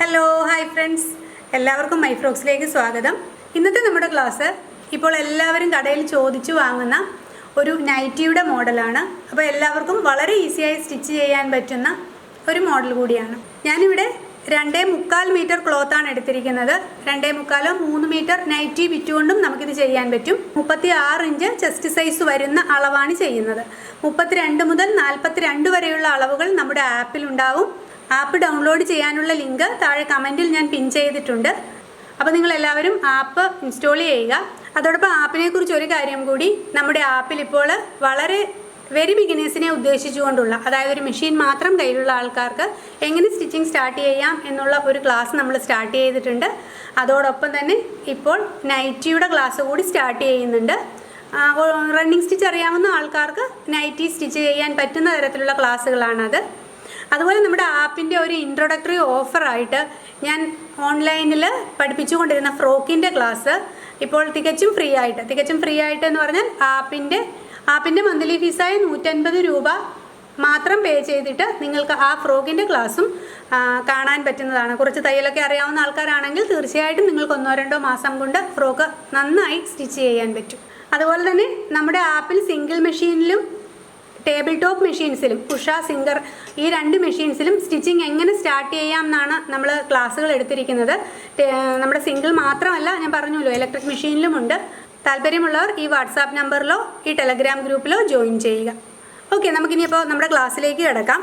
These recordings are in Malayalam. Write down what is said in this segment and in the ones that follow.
ഹലോ ഹായ് ഫ്രണ്ട്സ് എല്ലാവർക്കും മൈ ഫ്രോക്സിലേക്ക് സ്വാഗതം. ഇന്നത്തെ നമ്മുടെ ക്ലാസ് ഇപ്പോൾ എല്ലാവരും കടയിൽ ചോദിച്ചു വാങ്ങുന്ന ഒരു നൈറ്റിയുടെ മോഡലാണ്. അപ്പോൾ എല്ലാവർക്കും വളരെ ഈസിയായി സ്റ്റിച്ച് ചെയ്യാൻ പറ്റുന്ന ഒരു മോഡൽ കൂടിയാണ്. ഞാനിവിടെ രണ്ടേ മുക്കാൽ മീറ്റർ ക്ലോത്ത് ആണ് എടുത്തിരിക്കുന്നത്. രണ്ടേ മുക്കാലോ മൂന്ന് മീറ്റർ നൈറ്റി വിറ്റുകൊണ്ടും നമുക്കിത് ചെയ്യാൻ പറ്റും. മുപ്പത്തി ആറ് ഇഞ്ച് ചെസ്റ്റ് സൈസ് വരുന്ന അളവാണ് ചെയ്യുന്നത്. മുപ്പത്തിരണ്ട് മുതൽ നാൽപ്പത്തിരണ്ട് വരെയുള്ള അളവുകൾ നമ്മുടെ ആപ്പിൽ ഉണ്ടാവും. ആപ്പ് ഡൗൺലോഡ് ചെയ്യാനുള്ള ലിങ്ക് താഴെ കമന്റിൽ ഞാൻ പിൻ ചെയ്തിട്ടുണ്ട്. അപ്പോൾ നിങ്ങൾ എല്ലാവരും ആപ്പ് ഇൻസ്റ്റാൾ ചെയ്യുക. അതോടൊപ്പം ആപ്പിനെ കുറിച്ച് ഒരു കാര്യം കൂടി നമ്മുടെ ആപ്പിൽ ഇപ്പോൾ വളരെ വെരി ബിഗിനേഴ്സിനെ ഉദ്ദേശിച്ചുകൊണ്ടുള്ള അതായത് ഒരു മെഷീൻ മാത്രം കയ്യിലുള്ള ആൾക്കാർക്ക് എങ്ങനെ സ്റ്റിച്ചിങ് സ്റ്റാർട്ട് ചെയ്യാം എന്നുള്ള ഒരു ക്ലാസ് നമ്മൾ സ്റ്റാർട്ട് ചെയ്തിട്ടുണ്ട്. അതോടൊപ്പം തന്നെ ഇപ്പോൾ നൈറ്റിയുടെ ക്ലാസ് കൂടി സ്റ്റാർട്ട് ചെയ്യുന്നുണ്ട്. റണ്ണിങ് സ്റ്റിച്ച് അറിയാവുന്ന ആൾക്കാർക്ക് നൈറ്റി സ്റ്റിച്ച് ചെയ്യാൻ പറ്റുന്ന തരത്തിലുള്ള ക്ലാസ്സുകളാണത് അതുപോലെ നമ്മുടെ ആപ്പിന്റെ ഒരു ഇൻട്രൊഡക്ടറി ഓഫറായിട്ട് ഞാൻ ഓൺലൈനിൽ പഠിപ്പിച്ചുകൊണ്ടിരുന്ന ഫ്രോക്കിന്റെ ക്ലാസ് ഇപ്പോൾ തികച്ചും ഫ്രീ ആയിട്ട് തികച്ചും ഫ്രീ ആയിട്ട് എന്ന് പറഞ്ഞാൽ ആപ്പിന്റെ ആപ്പിന്റെ മന്ത്ലി ഫീസായ നൂറ്റൻപത് രൂപ മാത്രം പേ ചെയ്തിട്ട് നിങ്ങൾക്ക് ആ ഫ്രോക്കിന്റെ ക്ലാസ്സും കാണാൻ പറ്റുന്നതാണ്. കുറച്ച് തയ്യലൊക്കെ അറിയാവുന്ന ആൾക്കാരാണെങ്കിൽ തീർച്ചയായിട്ടും നിങ്ങൾക്ക് ഒന്നോ രണ്ടോ മാസം കൊണ്ട് ഫ്രോക്ക് നന്നായി സ്റ്റിച്ച് ചെയ്യാൻ പറ്റും. അതുപോലെ തന്നെ നമ്മുടെ ആപ്പിൽ സിംഗിൾ മെഷീനിലും ടേബിൾ ടോപ്പ് മെഷീൻസിലും ഉഷ സിംഗർ ഈ രണ്ട് മെഷീൻസിലും സ്റ്റിച്ചിങ് എങ്ങനെ സ്റ്റാർട്ട് ചെയ്യാം എന്നാണ് നമ്മൾ ക്ലാസ്സുകൾ എടുത്തിരിക്കുന്നത്. നമ്മുടെ സിംഗിൾ മാത്രമല്ല ഞാൻ പറഞ്ഞല്ലോ ഇലക്ട്രിക് മെഷീനിലും ഉണ്ട്. താല്പര്യമുള്ളവർ ഈ വാട്സാപ്പ് നമ്പറിലോ ഈ ടെലഗ്രാം ഗ്രൂപ്പിലോ ജോയിൻ ചെയ്യുക. ഓക്കെ നമുക്കിനിയിപ്പോൾ നമ്മുടെ ക്ലാസ്സിലേക്ക് കിടക്കാം.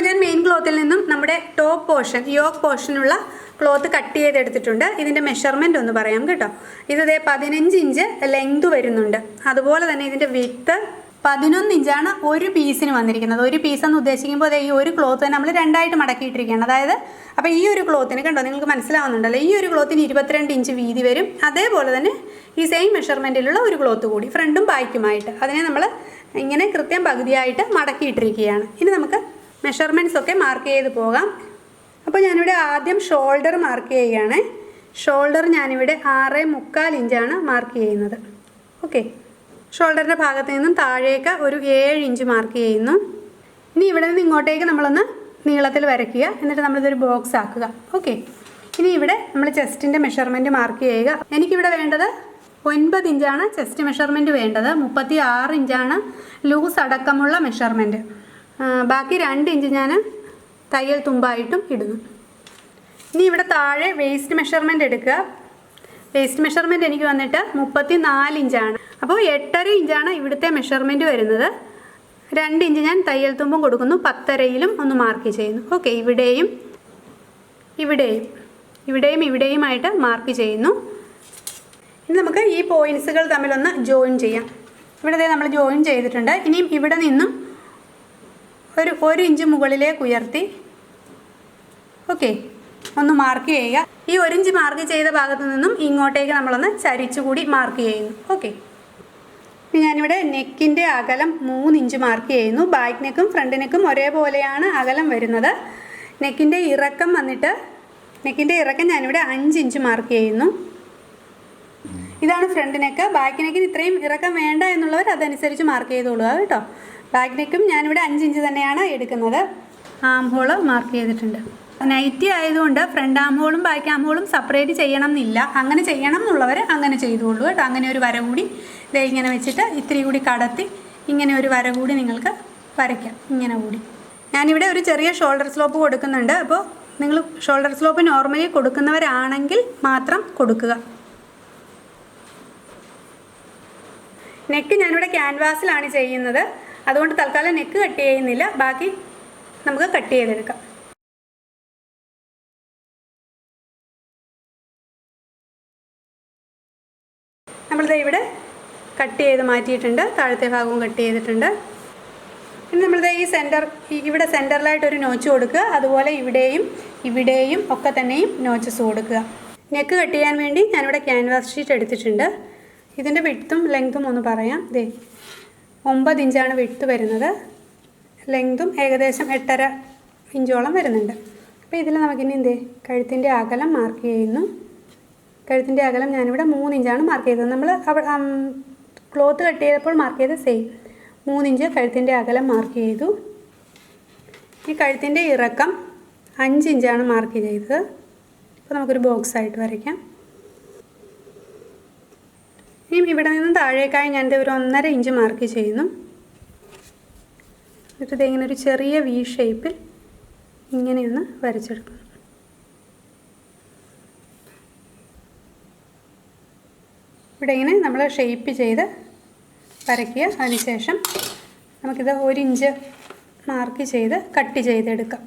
അപ്പോൾ ഞാൻ മെയിൻ ക്ലോത്തിൽ നിന്നും നമ്മുടെ ടോപ്പ് പോർഷൻ യോക്ക് പോർഷനുള്ള ക്ലോത്ത് കട്ട് ചെയ്തെടുത്തിട്ടുണ്ട്. ഇതിന്റെ മെഷർമെന്റ് ഒന്ന് പറയാം കേട്ടോ. ഇത് ദേ പതിനഞ്ച് ഇഞ്ച് ലെങ്ത് വരുന്നുണ്ട്. അതുപോലെ തന്നെ ഇതിന്റെ വിത്ത് പതിനൊന്ന് ഇഞ്ചാണ് ഒരു പീസിന് വന്നിരിക്കുന്നത്. ഒരു പീസ് എന്ന് ഉദ്ദേശിക്കുമ്പോൾ ഈ ഒരു ക്ലോത്ത് നമ്മൾ രണ്ടായിട്ട് മടക്കിയിട്ടിരിക്കുകയാണ്. അതായത് അപ്പോൾ ഈ ഒരു ക്ലോത്തിന് കണ്ടോ നിങ്ങൾക്ക് മനസ്സിലാവുന്നുണ്ടല്ലോ ഈ ഒരു ക്ലോത്തിന് ഇരുപത്തിരണ്ട് ഇഞ്ച് വീതി വരും. അതേപോലെ തന്നെ ഈ സെയിം മെഷർമെന്റിലുള്ള ഒരു ക്ലോത്ത് കൂടി ഫ്രണ്ടും ബാക്കുമായിട്ട് അതിനെ നമ്മൾ ഇങ്ങനെ കൃത്യം പകുതിയായിട്ട് മടക്കിയിട്ടിരിക്കുകയാണ്. ഇനി നമുക്ക് മെഷർമെന്റ്സ് ഒക്കെ മാർക്ക് ചെയ്ത് പോകാം. അപ്പോൾ ഞാനിവിടെ ആദ്യം ഷോൾഡർ മാർക്ക് ചെയ്യുകയാണ്. ഷോൾഡർ ഞാനിവിടെ ആറ് മുക്കാൽ ഇഞ്ചാണ് മാർക്ക് ചെയ്യുന്നത്. ഓക്കെ ഷോൾഡറിന്റെ ഭാഗത്ത് നിന്നും താഴേക്ക് ഒരു ഏഴ് ഇഞ്ച് മാർക്ക് ചെയ്യുന്നു. ഇനി ഇവിടെ നിന്ന് ഇങ്ങോട്ടേക്ക് നമ്മളൊന്ന് നീളത്തിൽ വരയ്ക്കുക. എന്നിട്ട് നമ്മളിതൊരു ബോക്സ് ആക്കുക. ഓക്കെ ഇനി ഇവിടെ നമ്മൾ ചെസ്റ്റിന്റെ മെഷർമെന്റ് മാർക്ക് ചെയ്യുക. എനിക്കിവിടെ വേണ്ടത് ഒൻപത് ഇഞ്ചാണ് ചെസ്റ്റ് മെഷർമെന്റ് വേണ്ടത്. മുപ്പത്തി ആറ് ഇഞ്ചാണ് ലൂസ് അടക്കമുള്ള മെഷർമെന്റ് ബാക്കി രണ്ട് ഇഞ്ച് ഞാൻ തയ്യൽ തുമ്പായിട്ടും ഇടുന്നു. ഇനി ഇവിടെ താഴെ വേസ്റ്റ് മെഷർമെന്റ് എടുക്കുക. വേസ്റ്റ് മെഷർമെന്റ് എനിക്ക് വന്നിട്ട് മുപ്പത്തി നാല് ഇഞ്ചാണ്. അപ്പോൾ എട്ടര ഇഞ്ചാണ് ഇവിടുത്തെ മെഷർമെന്റ് വരുന്നത്. രണ്ട് ഇഞ്ച് ഞാൻ തയ്യൽ തുമ്പും കൊടുക്കുന്നു. പത്തരയിലും ഒന്ന് മാർക്ക് ചെയ്യുന്നു. ഓക്കെ ഇവിടെയും ഇവിടെയും ഇവിടെയും ഇവിടെയുമായിട്ട് മാർക്ക് ചെയ്യുന്നു. ഇനി നമുക്ക് ഈ പോയിൻസുകൾ തമ്മിലൊന്ന് ജോയിൻ ചെയ്യാം. ഇവിടെ നമ്മൾ ജോയിൻ ചെയ്തിട്ടുണ്ട്. ഇനിയും ഇവിടെ നിന്നും ഒരു ഒരു ഇഞ്ച് മുകളിലേക്ക് ഉയർത്തി. ഓക്കെ ഒന്ന് മാർക്ക് ചെയ്യുക. ഈ ഒരു ഇഞ്ച് മാർക്ക് ചെയ്ത ഭാഗത്തു നിന്നും ഇങ്ങോട്ടേക്ക് നമ്മളൊന്ന് ചരിച്ചുകൂടി മാർക്ക് ചെയ്യുന്നു. ഓക്കെ ഞാനിവിടെ നെക്കിന്റെ അകലം മൂന്ന് ഇഞ്ച് മാർക്ക് ചെയ്യുന്നു. ബാക്ക് നെക്കും ഫ്രണ്ട് നെക്കും ഒരേപോലെയാണ് അകലം വരുന്നത്. നെക്കിന്റെ ഇറക്കം വന്നിട്ട് നെക്കിന്റെ ഇറക്കം ഞാനിവിടെ അഞ്ച് ഇഞ്ച് മാർക്ക് ചെയ്യുന്നു. ഇതാണ് ഫ്രണ്ട് നെക്ക് ബാക്ക് നെക്കിന് ഇത്രയും ഇറക്കം വേണ്ട എന്നുള്ളവർ അതനുസരിച്ച് മാർക്ക് ചെയ്തോളുക കേട്ടോ. ബാക്ക് നെക്കും ഞാനിവിടെ അഞ്ച് ഇഞ്ച് തന്നെയാണ് എടുക്കുന്നത്. ആം ഹോൾ മാർക്ക് ചെയ്തിട്ടുണ്ട്. നൈറ്റി ആയതുകൊണ്ട് ഫ്രണ്ട് ആം ഹോളും ബാക്ക് ആം ഹോളും സെപ്പറേറ്റ് ചെയ്യണം എന്നില്ല അങ്ങനെ ചെയ്യണം എന്നുള്ളവർ അങ്ങനെ ചെയ്തോളൂ കേട്ടോ. അങ്ങനെ ഒരു വര കൂടി ദേ ഇങ്ങനെ വെച്ചിട്ട് ഇത്തിരി കൂടി കടത്തി ഇങ്ങനെ ഒരു വര കൂടി നിങ്ങൾക്ക് വരയ്ക്കാം. ഇങ്ങനെ കൂടി. ഞാനിവിടെ ഒരു ചെറിയ ഷോൾഡർ സ്ലോപ്പ് കൊടുക്കുന്നുണ്ട്. അപ്പോൾ നിങ്ങൾ ഷോൾഡർ സ്ലോപ്പ് നോർമലി കൊടുക്കുന്നവരാണെങ്കിൽ മാത്രം കൊടുക്കുക. നെക്ക് ഞാനിവിടെ ക്യാൻവാസിലാണ് ചെയ്യുന്നത്. അതുകൊണ്ട് തൽക്കാലം നെക്ക് കട്ട് ചെയ്യുന്നില്ല. ബാക്കി നമുക്ക് കട്ട് ചെയ്തെടുക്കാം. നമ്മളിത് ഇവിടെ കട്ട് ചെയ്ത് മാറ്റിയിട്ടുണ്ട്. താഴത്തെ ഭാഗവും കട്ട് ചെയ്തിട്ടുണ്ട്. ഇനി നമ്മളിത് ഈ സെന്റർ ഇവിടെ സെന്ററിലായിട്ട് ഒരു നോച്ച് കൊടുക്കുക. അതുപോലെ ഇവിടെയും ഇവിടെയും ഒക്കെ തന്നെയും നോച്ചസ് കൊടുക്കുക. നെക്ക് കട്ട് ചെയ്യാൻ വേണ്ടി ഞാനിവിടെ ക്യാൻവാസ് ഷീറ്റ് എടുത്തിട്ടുണ്ട്. ഇതിന്റെ വിട്ടും ലെങ്ത്തും ഒന്ന് പറയാം. ദേ ഒമ്പത് ഇഞ്ചാണ് വിട്ട് വരുന്നത്. ലെങ്തും ഏകദേശം എട്ടര ഇഞ്ചോളം വരുന്നുണ്ട്. അപ്പോൾ ഇതിൽ നമുക്കിനി എന്തേ കഴുത്തിന്റെ അകലം മാർക്ക് ചെയ്യുന്നു. കഴുത്തിന്റെ അകലം ഞാനിവിടെ മൂന്ന് ഇഞ്ചാണ് മാർക്ക് ചെയ്തത്. നമ്മൾ അവിടെ ക്ലോത്ത് കട്ട് ചെയ്തപ്പോൾ മാർക്ക് ചെയ്ത സെയിം മൂന്നിഞ്ച് കഴുത്തിന്റെ അകലം മാർക്ക് ചെയ്തു. ഈ കഴുത്തിന്റെ ഇറക്കം അഞ്ച് ഇഞ്ചാണ് മാർക്ക് ചെയ്തത്. അപ്പോൾ നമുക്കൊരു ബോക്സ് ആയിട്ട് വരയ്ക്കാം. ഇനി ഇവിടെ നിന്ന് താഴേക്കായി ഞാൻ ദേ ഒരു ഒന്നര ഇഞ്ച് മാർക്ക് ചെയ്യുന്നു. എന്നിട്ട് ഇതിങ്ങനെ ഒരു ചെറിയ വി ഷേപ്പിൽ ഇങ്ങനെയൊന്ന് വരച്ചെടുക്കും ഇവിടെ ഇങ്ങനെ നമ്മൾ ഷേപ്പ് ചെയ്ത് വരയ്ക്കുക. അതിനുശേഷം നമുക്കിത് ഒരു ഇഞ്ച് മാർക്ക് ചെയ്ത് കട്ട് ചെയ്തെടുക്കാം.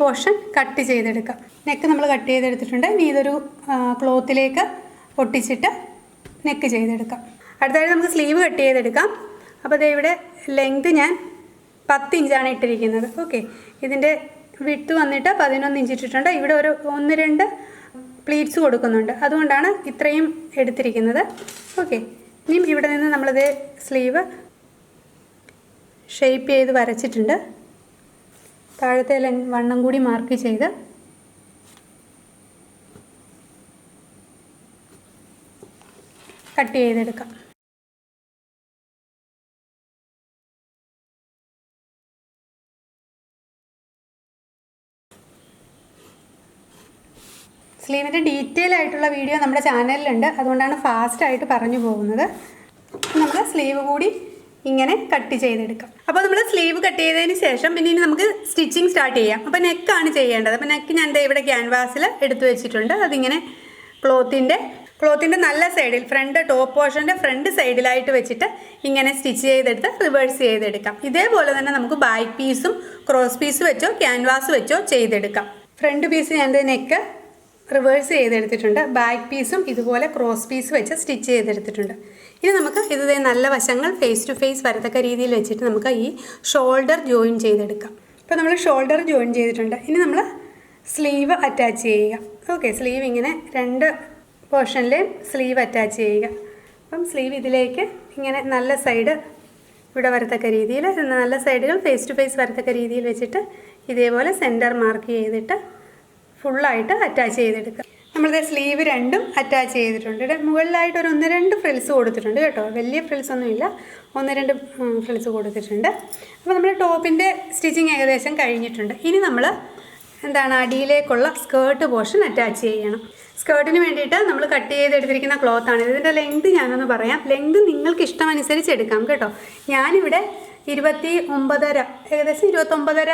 പോർഷൻ കട്ട് ചെയ്തെടുക്കാം. നെക്ക് നമ്മൾ കട്ട് ചെയ്തെടുത്തിട്ടുണ്ട്. ഇനി ഇതൊരു ക്ലോത്തിലേക്ക് ഒട്ടിച്ചിട്ട് നെക്ക് ചെയ്തെടുക്കാം. അടുത്തായിട്ട് നമുക്ക് സ്ലീവ് കട്ട് ചെയ്തെടുക്കാം. അപ്പോൾ ദേ ഇവിടെ ലെങ്ത് ഞാൻ പത്ത് ഇഞ്ചാണ് ഇട്ടിരിക്കുന്നത്. ഓക്കെ ഇതിന്റെ വിട്ട് വന്നിട്ട് പതിനൊന്ന് ഇഞ്ച് ഇട്ടിട്ടുണ്ട്. ഇവിടെ ഒരു ഒന്ന് രണ്ട് പ്ലീറ്റ്സ് കൊടുക്കുന്നുണ്ട്. അതുകൊണ്ടാണ് ഇത്രയും എടുത്തിരിക്കുന്നത്. ഓക്കെ ഇനിയും ഇവിടെ നിന്ന് നമ്മളിത് സ്ലീവ് ഷേപ്പ് ചെയ്ത് വരച്ചിട്ടുണ്ട്. താഴത്തെ ലെങ് വണ്ണം കൂടി മാർക്ക് ചെയ്ത് കട്ട് ചെയ്തെടുക്കാം. സ്ലീവിന്റെ ഡീറ്റെയിൽ ആയിട്ടുള്ള വീഡിയോ നമ്മുടെ ചാനലിലുണ്ട് അതുകൊണ്ടാണ് ഫാസ്റ്റായിട്ട് പറഞ്ഞു പോകുന്നത്. നമ്മൾ സ്ലീവ് കൂടി ഇങ്ങനെ കട്ട് ചെയ്തെടുക്കാം. അപ്പോൾ നമ്മൾ സ്ലീവ് കട്ട് ചെയ്തതിന് ശേഷം പിന്നെ ഇനി നമുക്ക് സ്റ്റിച്ചിങ് സ്റ്റാർട്ട് ചെയ്യാം. അപ്പോൾ നെക്കാണ് ചെയ്യേണ്ടത്. അപ്പോൾ നെക്ക് ഞാൻ ഇവിടെ ക്യാൻവാസിൽ എടുത്തു വെച്ചിട്ടുണ്ട്. അതിങ്ങനെ ക്ലോത്തിന്റെ ക്ലോത്തിന്റെ നല്ല സൈഡിൽ ഫ്രണ്ട് ടോപ്പ് പോർഷന്റെ ഫ്രണ്ട് സൈഡിലായിട്ട് വെച്ചിട്ട് ഇങ്ങനെ സ്റ്റിച്ച് ചെയ്തെടുത്ത് റിവേഴ്സ് ചെയ്തെടുക്കാം. ഇതേപോലെ തന്നെ നമുക്ക് ബാക്ക് പീസും ക്രോസ് പീസ് വെച്ചോ ക്യാൻവാസ് വെച്ചോ ചെയ്തെടുക്കാം. ഫ്രണ്ട് പീസ് ഞാൻ നെക്ക് റിവേഴ്സ് ചെയ്തെടുത്തിട്ടുണ്ട്. ബാക്ക് പീസും ഇതുപോലെ ക്രോസ് പീസ് വെച്ച് സ്റ്റിച്ച് ചെയ്തെടുത്തിട്ടുണ്ട്. ഇനി നമുക്ക് ഇത് നല്ല വശങ്ങൾ ഫേസ് ടു ഫേസ് വരത്തക്ക രീതിയിൽ വെച്ചിട്ട് നമുക്ക് ഈ ഷോൾഡർ ജോയിൻ ചെയ്തെടുക്കാം. ഇപ്പോൾ നമ്മൾ ഷോൾഡർ ജോയിൻ ചെയ്തിട്ടുണ്ട്. ഇനി നമ്മൾ സ്ലീവ് അറ്റാച്ച് ചെയ്യുക. ഓക്കെ സ്ലീവ് ഇങ്ങനെ രണ്ട് പോർഷനിലെയും സ്ലീവ് അറ്റാച്ച് ചെയ്യുക. അപ്പം സ്ലീവ് ഇതിലേക്ക് ഇങ്ങനെ നല്ല സൈഡ് ഇവിടെ വരത്തക്ക രീതിയിൽ നല്ല സൈഡുകൾ ഫേസ് ടു ഫേസ് വരത്തക്ക രീതിയിൽ വെച്ചിട്ട് ഇതേപോലെ സെന്റർ മാർക്ക് ചെയ്തിട്ട് ഫുള്ളായിട്ട് അറ്റാച്ച് ചെയ്തെടുക്കുക. നമ്മളിത് സ്ലീവ് രണ്ടും അറ്റാച്ച് ചെയ്തിട്ടുണ്ട്. ഇവിടെ മുകളിലായിട്ട് ഒരു ഒന്ന് രണ്ട് ഫ്രിൽസ് കൊടുത്തിട്ടുണ്ട് കേട്ടോ. വലിയ ഫ്രിൽസ് ഒന്നുമില്ല. ഒന്ന് രണ്ട് ഫ്രിൽസ് കൊടുത്തിട്ടുണ്ട്. അപ്പോൾ നമ്മൾ ടോപ്പിന്റെ സ്റ്റിച്ചിങ് ഏകദേശം കഴിഞ്ഞിട്ടുണ്ട്. ഇനി നമ്മൾ എന്താണ് അടിയിലേക്കുള്ള സ്കേർട്ട് പോർഷൻ അറ്റാച്ച് ചെയ്യണം. സ്കേർട്ടിന് വേണ്ടിയിട്ട് നമ്മൾ കട്ട് ചെയ്തെടുത്തിരിക്കുന്ന ക്ലോത്താണ് ഇതിന്റെ ലെങ്ത് ഞാനൊന്ന് പറയാം. ലെങ്ത് നിങ്ങൾക്ക് ഇഷ്ടമനുസരിച്ച് എടുക്കാം കേട്ടോ. ഞാനിവിടെ ഇരുപത്തി ഒമ്പതര ഏകദേശം ഇരുപത്തൊമ്പതര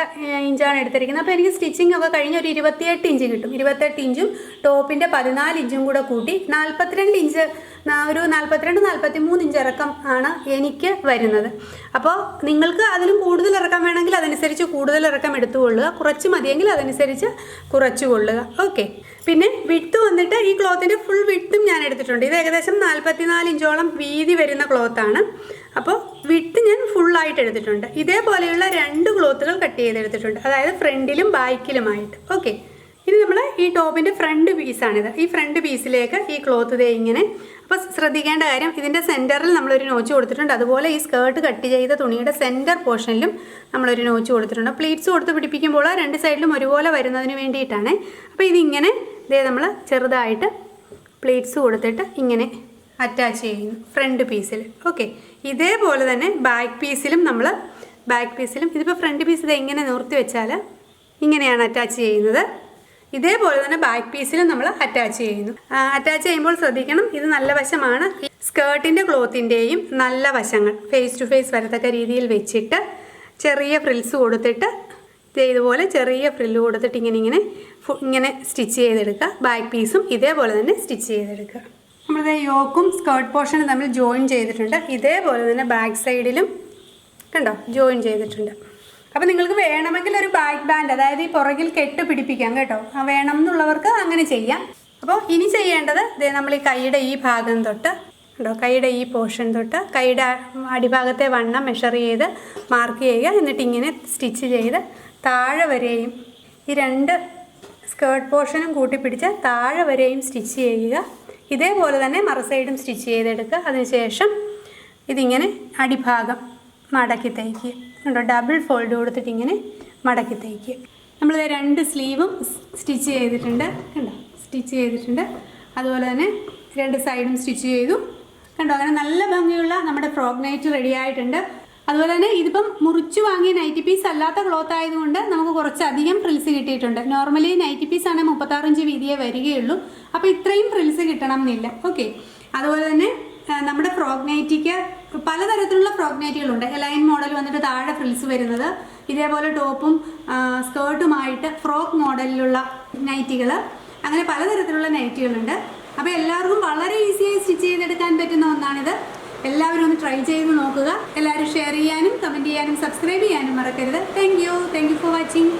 ഇഞ്ചാണ് എടുത്തിരിക്കുന്നത്. അപ്പോൾ എനിക്ക് സ്റ്റിച്ചിങ് ഒക്കെ കഴിഞ്ഞ് ഒരു ഇരുപത്തിയെട്ട് ഇഞ്ച് കിട്ടും. ഇരുപത്തെട്ട് ഇഞ്ചും ടോപ്പിന്റെ പതിനാല് ഇഞ്ചും കൂടെ കൂട്ടി നാൽപ്പത്തിരണ്ട് ഇഞ്ച് ഒരു നാൽപ്പത്തിരണ്ട് നാൽപ്പത്തി മൂന്ന് ഇഞ്ച് ഇറക്കം ആണ് എനിക്ക് വരുന്നത്. അപ്പോൾ നിങ്ങൾക്ക് അതിലും കൂടുതൽ ഇറക്കം വേണമെങ്കിൽ അതനുസരിച്ച് കൂടുതൽ ഇറക്കം എടുത്തുകൊള്ളുക. കുറച്ച് മതിയെങ്കിൽ അതനുസരിച്ച് കുറച്ച് കൊള്ളുക. ഓക്കെ. പിന്നെ വിട്ട് വന്നിട്ട് ഈ ക്ലോത്തിന്റെ ഫുൾ വിട്ടും ഞാൻ എടുത്തിട്ടുണ്ട്. ഇത് ഏകദേശം നാൽപ്പത്തിനാല് ഇഞ്ചോളം വീതി വരുന്ന ക്ലോത്താണ് അപ്പോൾ വിട്ട് ഞാൻ ഫുള്ളായിട്ട് എടുത്തിട്ടുണ്ട്. ഇതേപോലെയുള്ള രണ്ട് ക്ലോത്തുകൾ കട്ട് ചെയ്തെടുത്തിട്ടുണ്ട്. അതായത് ഫ്രണ്ടിലും ബാക്കിലുമായിട്ട് ഓക്കെ ഇനി നമ്മൾ ഈ ടോപ്പിന്റെ ഫ്രണ്ട് പീസാണിത് ഈ ഫ്രണ്ട് പീസിലേക്ക് ഈ ക്ലോത്ത് ദേ ഇങ്ങനെ. അപ്പോൾ ശ്രദ്ധിക്കേണ്ട കാര്യം ഇതിന്റെ സെന്ററിൽ നമ്മളൊരു നോച്ച് കൊടുത്തിട്ടുണ്ട്. അതുപോലെ ഈ സ്കേർട്ട് കട്ട് ചെയ്ത തുണിയുടെ സെന്റർ പോർഷനിലും നമ്മളൊരു നോച്ച് കൊടുത്തിട്ടുണ്ട്. പ്ലീറ്റ്സ് കൊടുത്ത് പിടിപ്പിക്കുമ്പോൾ രണ്ട് സൈഡിലും ഒരുപോലെ വരുന്നതിന് വേണ്ടിയിട്ടാണ്. അപ്പോൾ ഇതിങ്ങനെ ഇതേ നമ്മൾ ചെറുതായിട്ട് പ്ലീറ്റ്സ് കൊടുത്തിട്ട് ഇങ്ങനെ അറ്റാച്ച് ചെയ്യുന്നു. ഫ്രണ്ട് പീസിൽ ഓക്കെ ഇതേപോലെ തന്നെ ബാക്ക് പീസിലും നമ്മൾ ബാക്ക് പീസിലും ഇതിപ്പോൾ ഫ്രണ്ട് പീസ് ഇത് എങ്ങനെ നിർത്തി വെച്ചാൽ ഇങ്ങനെയാണ് അറ്റാച്ച് ചെയ്യുന്നത്. ഇതേപോലെ തന്നെ ബാക്ക് പീസിലും നമ്മൾ അറ്റാച്ച് ചെയ്യുന്നു. അറ്റാച്ച് ചെയ്യുമ്പോൾ ശ്രദ്ധിക്കണം ഇത് നല്ല വശമാണ്. സ്കേർട്ടിന്റെ ക്ലോത്തിന്റെയും നല്ല വശങ്ങൾ ഫേസ് ടു ഫേസ് വരത്തക്ക രീതിയിൽ വെച്ചിട്ട് ചെറിയ ഫ്രിൽസ് കൊടുത്തിട്ട് ഇതേപോലെ ചെറിയ ഫ്രില്ല് കൊടുത്തിട്ട് ഇങ്ങനെ ഇങ്ങനെ ഇങ്ങനെ സ്റ്റിച്ച് ചെയ്തെടുക്കുക. ബാക്ക് പീസും ഇതേപോലെ തന്നെ സ്റ്റിച്ച് ചെയ്തെടുക്കുക. നമ്മളിത് യോക്കും സ്കേർട്ട് പോർഷനും തമ്മിൽ ജോയിൻ ചെയ്തിട്ടുണ്ട്. ഇതേപോലെ തന്നെ ബാക്ക് സൈഡിലും കണ്ടോ? ജോയിൻ ചെയ്തിട്ടുണ്ട്. അപ്പോൾ നിങ്ങൾക്ക് വേണമെങ്കിൽ ഒരു ബാക്ക് ബാൻഡ് അതായത് ഈ പുറകിൽ കെട്ട് പിടിപ്പിക്കാം കേട്ടോ. വേണം എന്നുള്ളവർക്ക് അങ്ങനെ ചെയ്യാം. അപ്പോൾ ഇനി ചെയ്യേണ്ടത് ദേ നമ്മൾ ഈ കൈയുടെ ഈ ഭാഗം തൊട്ട് കേട്ടോ കൈയുടെ ഈ പോർഷൻ തൊട്ട് കൈയുടെ അടിഭാഗത്തെ വണ്ണം മെഷർ ചെയ്ത് മാർക്ക് ചെയ്യുക. എന്നിട്ട് ഇങ്ങനെ സ്റ്റിച്ച് ചെയ്ത് താഴെ വരെയും ഈ രണ്ട് സ്കേർട്ട് പോർഷനും കൂട്ടിപ്പിടിച്ച് താഴെ വരെയും സ്റ്റിച്ച് ചെയ്യുക. ഇതേപോലെ തന്നെ മറ സൈഡും സ്റ്റിച്ച് ചെയ്തെടുക്കുക. അതിനുശേഷം ഇതിങ്ങനെ അടിഭാഗം മടക്കി തയ്ക്കുക കണ്ടോ? ഡബിൾ ഫോൾഡ് കൊടുത്തിട്ട് ഇങ്ങനെ മടക്കി തയ്ക്കുക നമ്മൾ രണ്ട് സ്ലീവും സ്റ്റിച്ച് ചെയ്തിട്ടുണ്ട്. കണ്ടോ? സ്റ്റിച്ച് ചെയ്തിട്ടുണ്ട്. അതുപോലെ തന്നെ രണ്ട് സൈഡും സ്റ്റിച്ച് ചെയ്തു. കണ്ടോ? അങ്ങനെ നല്ല ഭംഗിയുള്ള നമ്മുടെ ഫ്രോക്ക് നൈറ്റ് റെഡി ആയിട്ടുണ്ട്. അതുപോലെ തന്നെ ഇതിപ്പം മുറിച്ചു വാങ്ങിയ നൈറ്റി പീസ് അല്ലാത്ത ക്ലോത്ത് ആയതുകൊണ്ട് നമുക്ക് കുറച്ചധികം ഫ്രിൽസ് കിട്ടിയിട്ടുണ്ട്. നോർമലി നൈറ്റി പീസ് ആണെങ്കിൽ മുപ്പത്താറിഞ്ച് വീതിയേ വരികയുള്ളൂ. അപ്പോൾ ഇത്രയും ഫ്രിൽസ് കിട്ടണം എന്നില്ല ഓക്കെ അതുപോലെ തന്നെ നമ്മുടെ ഫ്രോക്ക് നൈറ്റിക്ക് പലതരത്തിലുള്ള ഫ്രോക്ക് നൈറ്റികളുണ്ട് ലൈൻ മോഡൽ വന്നിട്ട് താഴെ ഫ്രിൽസ് വരുന്നത്. ഇതേപോലെ ടോപ്പും സ്കേർട്ടുമായിട്ട് ഫ്രോക്ക് മോഡലിലുള്ള നൈറ്റികൾ അങ്ങനെ പലതരത്തിലുള്ള നൈറ്റികളുണ്ട് അപ്പോൾ എല്ലാവർക്കും വളരെ ഈസിയായി സ്റ്റിച്ച് ചെയ്തെടുക്കാൻ പറ്റുന്ന ഒന്നാണിത്. എല്ലാവരും ഒന്ന് ട്രൈ ചെയ്ത് നോക്കുക. എല്ലാവരും ഷെയർ ചെയ്യാനും കമന്റ് ചെയ്യാനും സബ്സ്ക്രൈബ് ചെയ്യാനും മറക്കരുത്. Thank you thank you for watching